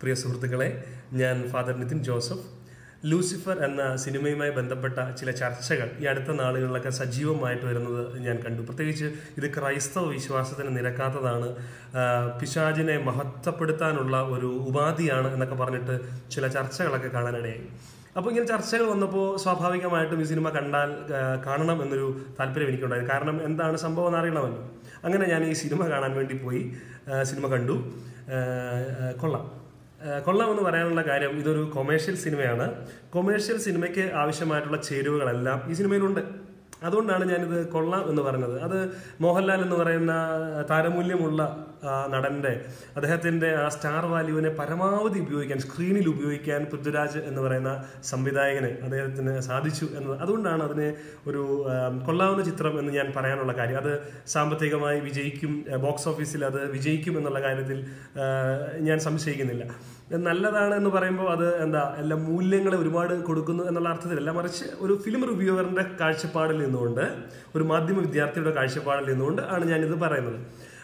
പ്രിയ സുഹൃത്തുക്കളെ ഞാൻ father Nitin Joseph. Lucifer എന്ന സിനിമയുമായി ബന്ധപ്പെട്ട ചില ചർച്ചകൾ ഈ അടുത്ത നാളുകളിലൊക്കെ സജീവമായിട്ട് വരുന്നത് ഞാൻ കണ്ടു. പ്രത്യേകിച്ച് ഇത് ക്രൈസ്തവ വിശ്വാസത്തിന് നിരക്കാത്തതാണ്. പിശാചിനെ മഹത്വപ്പെടുത്താനുള്ള ഒരു ഉപാധിയാണ് എന്നൊക്കെ പറഞ്ഞിട്ട് ചില ചർച്ചകളൊക്കെ കാണാനിടയായി. അപ്പോൾ ഇങ്ങനെ ചർച്ചകൾ വന്നപ്പോൾ സ്വാഭാവികമായിട്ടും ഈ സിനിമ കണ്ടാൽ കാണണം എന്നൊരു താല്പര്യം എനിക്കുണ്ടായിരുന്നു കാരണം എന്താണ് സംഭവം എന്ന് അറിയണമല്ലോ അങ്ങനെ ഞാൻ ഈ സിനിമ കാണാൻ വേണ്ടി പോയി സിനിമ കണ്ടു. കൊള്ളാം. കൊള്ളാമെന്ന് പറയാനുള്ള കാര്യം ഇതൊരു കൊമേഴ്ഷ്യൽ സിനിമയാണ്. കൊമേഴ്ഷ്യൽ സിനിമയ്ക്ക് ആവശ്യമായിട്ടുള്ള ചേരുവകളെല്ലാം ഈ സിനിമയിലുണ്ട്. അതുകൊണ്ടാണ് ഞാനിത് കൊള്ളാം എന്ന് പറഞ്ഞത്. അത് മോഹൻലാൽ എന്ന് പറയുന്ന താരമൂല്യമുള്ള ആ, നടന്റെ അദ്ദേഹത്തിന്റെ ആ സ്റ്റാർ വാല്യൂവിനെ പരമാവധി ഉപയോഗിക്കാൻ സ്ക്രീനിൽ ഉപയോഗിക്കാൻ പൃഥ്വിരാജ് എന്ന് പറയുന്ന സംവിധായകന് അദ്ദേഹത്തിന് സാധിച്ചു എന്നത്. അതുകൊണ്ടാണ് അതിനെ ഒരു കൊള്ളാവുന്ന ചിത്രം എന്ന് ഞാൻ പറയാനുള്ള കാര്യം. അത് സാമ്പത്തികമായി വിജയിക്കും ബോക്സ് ഓഫീസിൽ അത് വിജയിക്കും എന്നുള്ള കാര്യത്തിൽ ഞാൻ സംശയിക്കുന്നില്ല. നല്ലതാണ് എന്ന് പറയുമ്പോൾ അത് എന്താ എല്ലാ മൂല്യങ്ങളെ ഒരുപാട് കൊടുക്കുന്നു എന്നുള്ള അർത്ഥത്തിലല്ല മറിച്ച് ഒരു ഫിലിം റിവ്യൂവറിന്റെ കാഴ്ചപ്പാടിൽ നിന്നുകൊണ്ട് ഒരു മാധ്യമ വിദ്യാർത്ഥിയുടെ കാഴ്ചപ്പാടിൽ നിന്നുകൊണ്ട് ആണ് ഞാനിത് പറയുന്നത്.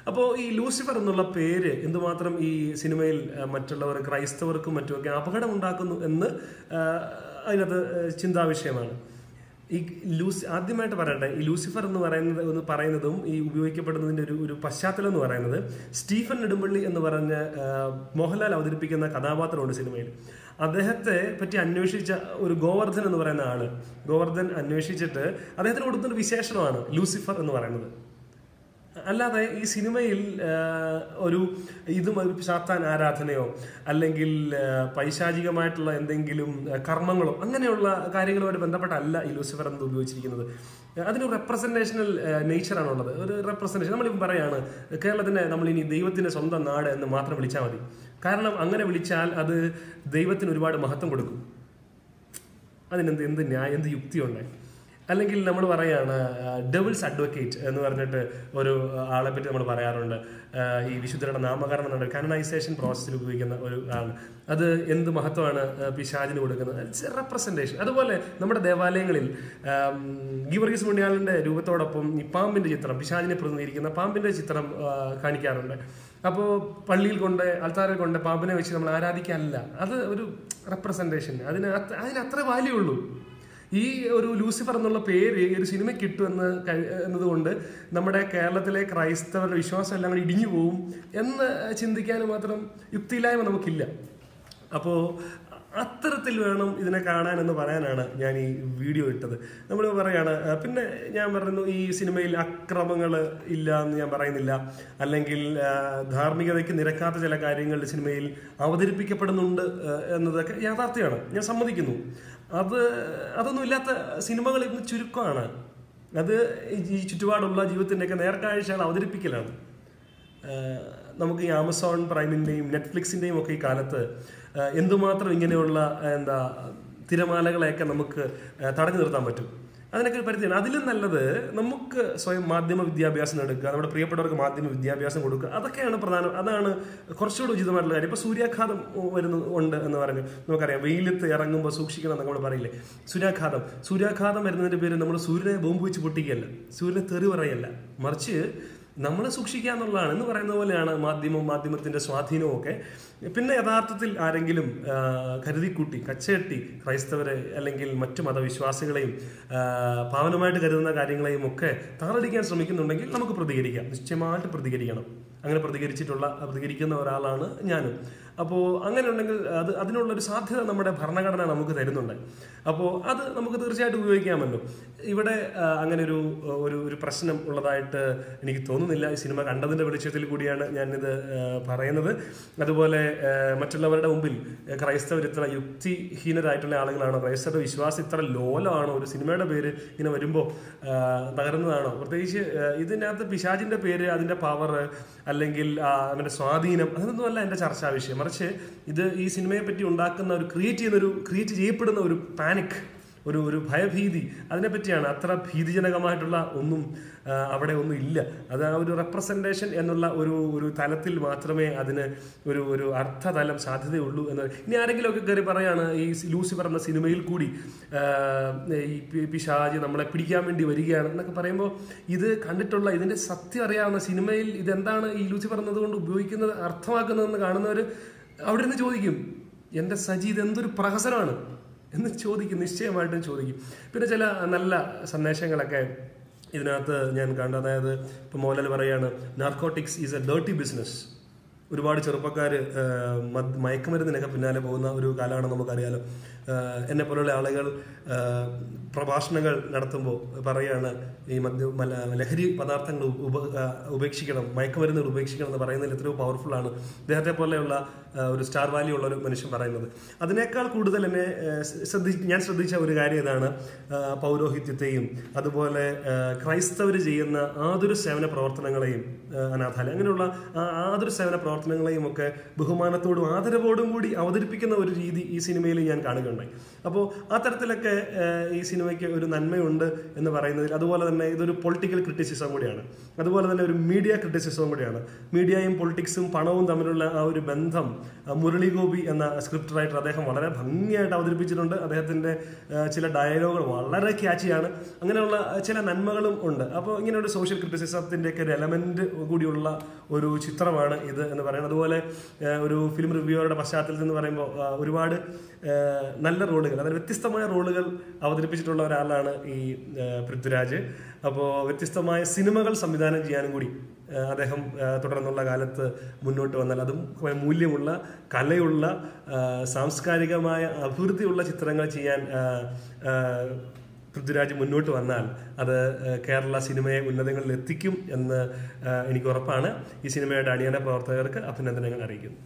അപ്പോൾ ഈ ലൂസിഫർ എന്നുള്ള പേര് എന്തുമാത്രം ഈ സിനിമയിൽ മറ്റുള്ളവർ ക്രൈസ്തവർക്കും മറ്റുമൊക്കെ അപകടം ഉണ്ടാക്കുന്നു എന്ന് അതിനകത്ത് അതിനകത്ത് ചിന്താവിഷയമാണ്. ഈ ലൂസ് ആദ്യമായിട്ട് പറയട്ടെ ഈ ലൂസിഫർ എന്ന് പറയുന്നത് എന്ന് പറയുന്നതും ഈ ഉപയോഗിക്കപ്പെടുന്നതിന്റെ ഒരു ഒരു പശ്ചാത്തലം എന്ന് പറയുന്നത് സ്റ്റീഫൻ നെടുമ്പള്ളി എന്ന് പറഞ്ഞ മോഹൻലാൽ അവതരിപ്പിക്കുന്ന കഥാപാത്രമുണ്ട് സിനിമയിൽ. അദ്ദേഹത്തെ പറ്റി അന്വേഷിച്ച ഒരു ഗോവർദ്ധൻ എന്ന് പറയുന്ന ആൾ ഗോവർദ്ധൻ അന്വേഷിച്ചിട്ട് അദ്ദേഹത്തിന് കൊടുത്തൊരു വിശേഷണമാണ് ലൂസിഫർ എന്ന് പറയുന്നത്. അല്ലാതെ ഈ സിനിമയിൽ ഒരു ഇതും ഒരു സാത്താൻ ആരാധനയോ അല്ലെങ്കിൽ പൈശാചികമായിട്ടുള്ള എന്തെങ്കിലും കർമ്മങ്ങളോ അങ്ങനെയുള്ള കാര്യങ്ങളുമായിട്ട് ബന്ധപ്പെട്ടല്ല ഈ ലൂസിഫർ എന്നത് ഉപയോഗിച്ചിരിക്കുന്നത്. അതിനൊരു റെപ്രസെന്റേഷനൽ നേച്ചറാണ് ഉള്ളത് ഒരു റെപ്രസെന്റേഷൻ നമ്മളിപ്പം പറയാണ് കേരളത്തിന്റെ നമ്മൾ ഇനി ദൈവത്തിന്റെ സ്വന്തം നാട് എന്ന് മാത്രം വിളിച്ചാൽ മതി. കാരണം അങ്ങനെ വിളിച്ചാൽ അത് ദൈവത്തിന് ഒരുപാട് മഹത്വം കൊടുക്കും. അതിനെന്ത് എന്ത് ന്യായം എന്ത് യുക്തിയുണ്ട് അല്ലെങ്കിൽ നമ്മൾ പറയാണ് ഡബിൾസ് അഡ്വക്കേറ്റ് എന്ന് പറഞ്ഞിട്ട് ഒരു ആളെ പറ്റി നമ്മൾ പറയാറുണ്ട്. ഈ വിശുദ്ധരുടെ നാമകരണം എന്നുള്ള കാനണൈസേഷൻ പ്രോസസ്സിൽ ഉപയോഗിക്കുന്ന ഒരു ആൾ. അത് എന്ത് മഹത്വമാണ് പിശാജിന് കൊടുക്കുന്നത്? ഇറ്റ്സ് റെപ്രസെന്റേഷൻ അതുപോലെ നമ്മുടെ ദേവാലയങ്ങളിൽ ഗീവർഗീസ് പുണ്യാളിന്റെ രൂപത്തോടൊപ്പം ഈ പാമ്പിന്റെ ചിത്രം പിശാജിനെ പ്രതിനിധീകരിക്കുന്ന പാമ്പിന്റെ ചിത്രം കാണിക്കാറുണ്ട്. അപ്പോൾ പള്ളിയിൽ കൊണ്ട് അൾത്താറിൽ കൊണ്ട് പാമ്പിനെ വെച്ച് നമ്മൾ ആരാധിക്കാനല്ല അത് ഒരു റെപ്രസെന്റേഷൻ അതിന് അത്- അതിന് അത്ര വാല്യൂ ഉള്ളൂ. ഈ ഒരു ലൂസിഫർ എന്നുള്ള പേര് ഈ ഒരു സിനിമ കിട്ടുമെന്ന് എന്നതുകൊണ്ട് നമ്മുടെ കേരളത്തിലെ ക്രൈസ്തവരുടെ വിശ്വാസം എല്ലാം കൂടി ഇടിഞ്ഞു പോവും എന്ന് ചിന്തിക്കാൻ മാത്രം യുക്തിയില്ലായ്മ നമുക്കില്ല. അപ്പോൾ അത്തരത്തിൽ വേണം ഇതിനെ കാണാൻ എന്ന് പറയാനാണ് ഞാൻ ഈ വീഡിയോ ഇട്ടത്. നമ്മൾ പറയാണ് പിന്നെ ഞാൻ പറയുന്നു ഈ സിനിമയിൽ അക്രമങ്ങൾ ഇല്ല എന്ന് ഞാൻ പറയുന്നില്ല. അല്ലെങ്കിൽ ധാർമ്മികതയ്ക്ക് നിരക്കാത്ത ചില കാര്യങ്ങൾ സിനിമയിൽ അവതരിപ്പിക്കപ്പെടുന്നുണ്ട് എന്നതൊക്കെ യാഥാർത്ഥ്യമാണ്. ഞാൻ സമ്മതിക്കുന്നു. അത് അതൊന്നും ഇല്ലാത്ത സിനിമകൾ ഇന്ന് ചുരുക്കമാണ്. അത് ഈ ചുറ്റുപാടുള്ള ജീവിതത്തിന്റെയൊക്കെ നേർക്കാഴ്ചകൾ അവതരിപ്പിക്കലാണ്. നമുക്ക് ഈ ആമസോൺ പ്രൈമിന്റെയും നെറ്റ്ഫ്ലിക്സിന്റെയും ഒക്കെ ഈ കാലത്ത് എന്തുമാത്രം ഇങ്ങനെയുള്ള എന്താ തിരമാലകളെയൊക്കെ നമുക്ക് തടഞ്ഞു നിർത്താൻ പറ്റും. അതിനൊക്കെ ഒരു പരിധിയാണ് അതിലും നല്ലത് നമുക്ക് സ്വയം മാധ്യമ വിദ്യാഭ്യാസം എടുക്കുക നമ്മുടെ പ്രിയപ്പെട്ടവർക്ക് മാധ്യമ വിദ്യാഭ്യാസം കൊടുക്കുക. അതൊക്കെയാണ് പ്രധാനം. അതാണ് കുറച്ചുകൂടി ഉചിതമായിട്ടുള്ള കാര്യം. ഇപ്പൊ സൂര്യാഘാതം വരുന്നു ഉണ്ട് എന്ന് പറഞ്ഞു. നമുക്കറിയാം വെയിലത്ത് ഇറങ്ങുമ്പോൾ സൂക്ഷിക്കണം എന്നൊക്കെ നമ്മൾ പറയില്ലേ? സൂര്യാഘാതം. സൂര്യാഘാതം വരുന്നതിന്റെ പേര് നമ്മൾ സൂര്യനെ ബോംബ് വെച്ച് പൊട്ടിക്കുകയല്ല. സൂര്യനെ തെറി പറയല്ല. മറിച്ച് നമ്മൾ സൂക്ഷിക്കുക എന്നുള്ളതാണ് എന്ന് പറയുന്ന പോലെയാണ് മാധ്യമവും മാധ്യമത്തിന്റെ സ്വാധീനവും ഒക്കെ പിന്നെ യഥാർത്ഥത്തിൽ ആരെങ്കിലും കരുതിക്കൂട്ടി കച്ചകെട്ടി ക്രൈസ്തവരെ അല്ലെങ്കിൽ മറ്റു മതവിശ്വാസികളെയും പാവനമായിട്ട് കരുതുന്ന കാര്യങ്ങളെയും ഒക്കെ താറടിക്കാൻ ശ്രമിക്കുന്നുണ്ടെങ്കിൽ നമുക്ക് പ്രതികരിക്കാം. നിശ്ചയമായിട്ട് പ്രതികരിക്കണം. അങ്ങനെ പ്രതികരിച്ചിട്ടുള്ള പ്രതികരിക്കുന്ന ഒരാളാണ് ഞാനും. അപ്പോൾ അങ്ങനെ ഉണ്ടെങ്കിൽ അത് അതിനുള്ളൊരു സാധ്യത നമ്മുടെ ഭരണഘടന നമുക്ക് തരുന്നുണ്ട്. അപ്പോൾ അത് നമുക്ക് തീർച്ചയായിട്ടും ഉപയോഗിക്കാമല്ലോ. ഇവിടെ അങ്ങനെ ഒരു ഒരു ഒരു പ്രശ്നം ഉള്ളതായിട്ട് എനിക്ക് തോന്നുന്നില്ല. ഈ സിനിമ കണ്ടതിന്റെ വെളിച്ചത്തിൽ കൂടിയാണ് ഞാനിത് പറയുന്നത്. അതുപോലെ മറ്റുള്ളവരുടെ മുമ്പിൽ ക്രൈസ്തവർ ഇത്ര യുക്തിഹീനരായിട്ടുള്ള ആളുകളാണോ? ക്രൈസ്തവരുടെ വിശ്വാസം ഇത്ര ലോലമാണോ ഒരു സിനിമയുടെ പേര് ഇങ്ങനെ വരുമ്പോൾ തകരുന്നതാണോ? പ്രത്യേകിച്ച് ഇതിനകത്ത് പിശാചിന്റെ പേര് അതിന്റെ പവർ അല്ലെങ്കിൽ അവന്റെ സ്വാധീനം അതൊന്നുമല്ല എന്റെ ചർച്ചാ വിഷയം. മറിച്ച് ഇത് ഈ സിനിമയെ പറ്റി ഉണ്ടാക്കുന്ന ഒരു ക്രിയേറ്റ് ചെയ്യുന്ന ഒരു ക്രിയേറ്റ് ചെയ്യപ്പെടുന്ന ഒരു പാനിക് ഒരു ഒരു ഭയഭീതി അതിനെപ്പറ്റിയാണ് അത്ര ഭീതിജനകമായിട്ടുള്ള ഒന്നും അവിടെ ഒന്നും ഇല്ല. അത് ആ ഒരു റെപ്രസെന്റേഷൻ എന്നുള്ള ഒരു ഒരു തലത്തിൽ മാത്രമേ അതിന് ഒരു ഒരു അർത്ഥതലം സാധ്യതയുള്ളൂ എന്ന്. ഇനി ആരെങ്കിലുമൊക്കെ കയറി പറയാണ് ഈ ലൂസിഫർ എന്ന സിനിമയിൽ കൂടി ഈ പി- ഷാജി നമ്മളെ പിടിക്കാൻ വേണ്ടി വരികയാണ് എന്നൊക്കെ പറയുമ്പോൾ ഇത് കണ്ടിട്ടുള്ള ഇതിന്റെ സത്യം അറിയാവുന്ന സിനിമയിൽ ഇതെന്താണ് ഈ ലൂസിഫർ എന്നതുകൊണ്ട് ഉപയോഗിക്കുന്നത് അർത്ഥമാക്കുന്നതെന്ന് കാണുന്നവർ അവിടെ നിന്ന് ചോദിക്കും എന്റെ സജീദ് എന്തൊരു പ്രഹസനമാണ് എന്ന് ചോദിക്കും നിശ്ചയമായിട്ടും ചോദിക്കും. പിന്നെ ചില നല്ല സന്ദേശങ്ങളൊക്കെ ഇതിനകത്ത് ഞാൻ കണ്ട. അതായത് ഇപ്പം മോഹൻലാൽ പറയാണ് narcotics is a dirty business ഒരുപാട് ചെറുപ്പക്കാർ മയക്കുമരുന്നിനൊക്കെ പിന്നാലെ പോകുന്ന ഒരു കാലമാണ് നമുക്കറിയാലോ. എന്നെ പോലുള്ള ആളുകൾ പ്രഭാഷണങ്ങൾ നടത്തുമ്പോൾ പറയാണ് ഈ മദ്യ ലഹരി പദാർത്ഥങ്ങൾ ഉപ ഉപേക്ഷിക്കണം മയക്കുമരുന്നുകൾ ഉപേക്ഷിക്കണം എന്ന് പറയുന്നതിൽ എത്രയോ പവർഫുൾ ആണ്. ഇദ്ദേഹത്തെ പോലെയുള്ള ഒരു സ്റ്റാർ വാല്യൂ ഉള്ള ഒരു മനുഷ്യൻ പറയുന്നത്. അതിനേക്കാൾ കൂടുതൽ എന്നെ ശ്രദ്ധി ഞാൻ ശ്രദ്ധിച്ച ഒരു കാര്യം ഇതാണ് പൗരോഹിത്യത്തെയും അതുപോലെ ക്രൈസ്തവർ ചെയ്യുന്ന ആതൊരു സേവന പ്രവർത്തനങ്ങളെയും അനാഥാലയം അങ്ങനെയുള്ള ആ സേവന സേവന പ്രവർത്തനങ്ങളെയും ഒക്കെ ബഹുമാനത്തോടും ആദരവോടും കൂടി അവതരിപ്പിക്കുന്ന ഒരു രീതി ഈ സിനിമയിൽ ഞാൻ കാണുകയുണ്ടായി. അപ്പോൾ ആ തരത്തിലൊക്കെ ഈ സിനിമയ്ക്ക് ഒരു നന്മയുണ്ട് എന്ന് പറയുന്നതിൽ അതുപോലെ തന്നെ ഇതൊരു പൊളിറ്റിക്കൽ ക്രിറ്റിസിസം കൂടിയാണ്. അതുപോലെ തന്നെ ഒരു മീഡിയ ക്രിറ്റിസിസവും കൂടിയാണ്. മീഡിയയും പൊളിറ്റിക്സും പണവും തമ്മിലുള്ള ആ ഒരു ബന്ധം മുരളി ഗോപി എന്ന സ്ക്രിപ്റ്റ് റൈറ്റർ അദ്ദേഹം വളരെ ഭംഗിയായിട്ട് അവതരിപ്പിച്ചിട്ടുണ്ട്. അദ്ദേഹത്തിന്റെ ചില ഡയലോഗുകൾ വളരെ ക്യാച്ചിയാണ് അങ്ങനെയുള്ള ചില നന്മകളും ഉണ്ട്. അപ്പോൾ ഇങ്ങനെ ഒരു സോഷ്യൽ ക്രിറ്റിസിസത്തിന്റെയൊക്കെ ഒരു എലമെന്റ് കൂടിയുള്ള ഒരു ചിത്രമാണ് ഇത് എന്ന് പറയുന്നത്. അതുപോലെ ഒരു ഫിലിം റിവ്യൂവറുടെ പശ്ചാത്തലത്തിൽ എന്ന് പറയുമ്പോൾ ഒരുപാട് നല്ല റോളുകൾ അതായത് വ്യത്യസ്തമായ റോളുകൾ അവതരിപ്പിച്ചിട്ടുള്ള ഒരാളാണ് ഈ പൃഥ്വിരാജ്. അപ്പോൾ വ്യത്യസ്തമായ സിനിമകൾ സംവിധാനം ചെയ്യാനും കൂടി അദ്ദേഹം തുടർന്നുള്ള കാലത്ത് മുന്നോട്ട് വന്നാൽ അതും മൂല്യമുള്ള കലയുള്ള സാംസ്കാരികമായ അഭിവൃദ്ധിയുള്ള ചിത്രങ്ങൾ ചെയ്യാൻ പൃഥ്വിരാജ് മുന്നോട്ട് വന്നാൽ അത് കേരള സിനിമയെ ഉന്നതങ്ങളിൽ എത്തിക്കും എന്ന് എനിക്ക് ഉറപ്പാണ്. ഈ സിനിമയുടെ അടിയന പ്രവർത്തകർക്ക് അഭിനന്ദനങ്ങൾ അറിയിക്കുന്നു.